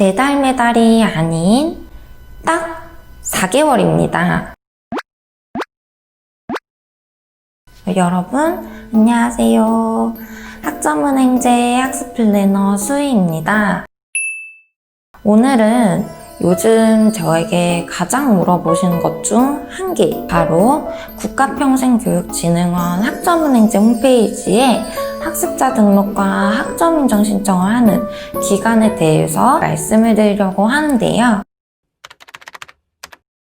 매달 매달이 아닌 딱 4개월입니다. 여러분, 안녕하세요. 학점은행제 학습 플래너 수희입니다. 오늘은 요즘 저에게 가장 물어보시는 것 중 한 개, 바로 국가평생교육진흥원 학점은행제 홈페이지에 학습자 등록과 학점 인정 신청을 하는 기간에 대해서 말씀을 드리려고 하는데요.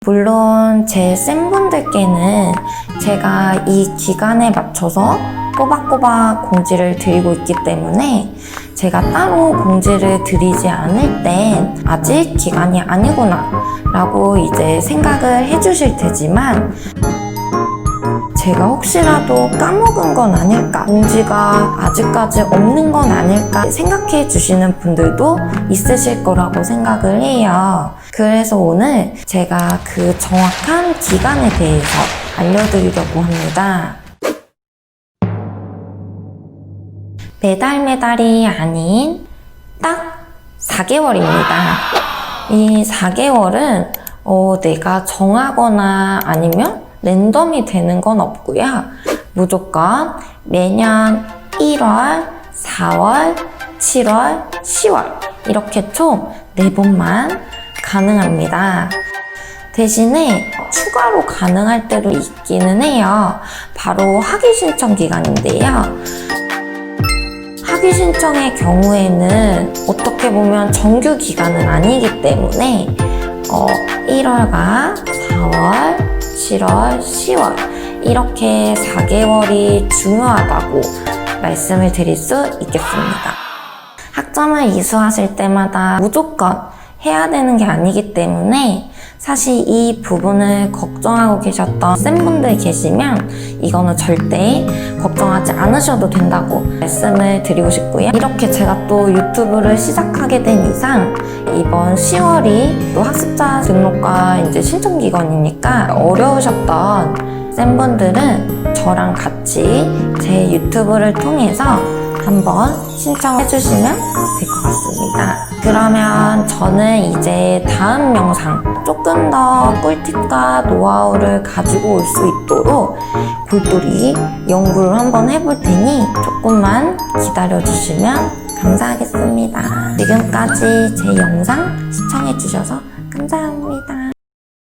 물론 제 쌤분들께는 제가 이 기간에 맞춰서 꼬박꼬박 공지를 드리고 있기 때문에 제가 따로 공지를 드리지 않을 땐 아직 기간이 아니구나 라고 이제 생각을 해주실 테지만 제가 혹시라도 까먹은 건 아닐까, 공지가 아직까지 없는 건 아닐까 생각해 주시는 분들도 있으실 거라고 생각을 해요. 그래서 오늘 제가 그 정확한 기간에 대해서 알려드리려고 합니다. 매달 매달이 아닌 딱 4개월입니다. 이 4개월은 어, 내가 정하거나 아니면 랜덤이 되는 건 없고요. 무조건 매년 1월, 4월, 7월, 10월 이렇게 총 4번만 가능합니다. 대신에 추가로 가능할 때도 있기는 해요. 바로 학위 신청 기간인데요. 학위 신청의 경우에는 어떻게 보면 정규 기간은 아니기 때문에 어, 1월과 4월, 7월, 10월 이렇게 4개월이 중요하다고 말씀을 드릴 수 있겠습니다. 학점을 이수하실 때마다 무조건 해야 되는 게 아니기 때문에 사실 이 부분을 걱정하고 계셨던 쌤분들 계시면 이거는 절대 걱정하지 않으셔도 된다고 말씀을 드리고 싶고요. 이렇게 제가 또 유튜브를 시작하게 된 이상 이번 10월이 또 학습자 등록과 이제 신청 기간이니까 어려우셨던 쌤분들은 저랑 같이 제 유튜브를 통해서 한번 신청해 주시면 될 것 같습니다. 그러면 저는 이제 다음 영상 조금 더 꿀팁과 노하우를 가지고 올 수 있도록 골똘히 연구를 한번 해볼 테니 조금만 기다려 주시면 감사하겠습니다. 지금까지 제 영상 시청해 주셔서 감사합니다.